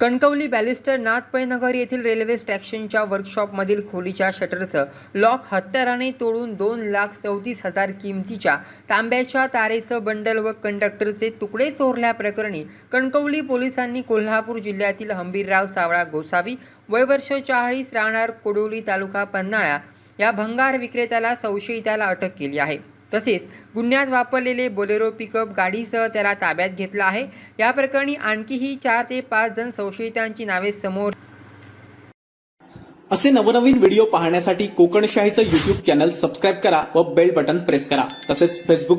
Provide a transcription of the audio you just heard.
Kankavli barrister नाथपैनगर येथील railway स्टेशनच्या वर्कशॉपमधील खोलीच्या शटरचं लॉक हत्याराने तोडून दोन लाख चौतीस हजार किमतीच्या तांब्याच्या तारेचं बंडल व कंडक्टरचे तुकडे चोरल्याप्रकरणी कणकवली पोलिसांनी कोल्हापूर जिल्ह्यातील हंबीरराव सावळा गोसावी वयवर्ष चाळीस राहणार कोडोली तालुका पन्हाळा या भंगार विक्रेत्याला संशयिताला अटक केली आहे. तसेच गुन्ह्यात वापरलेले बोलेरो पिकअप गाडीसह त्याला ताब्यात घेतलं आहे. या प्रकरणी आणखीही चार ते पाच जण संशयितांची नावे समोर असे नवनवीन व्हिडिओ पाहण्यासाठी कोकणशाहीचं युट्यूब चॅनल सबस्क्राईब करा व बेल बटन प्रेस करा. तसेच फेसबुक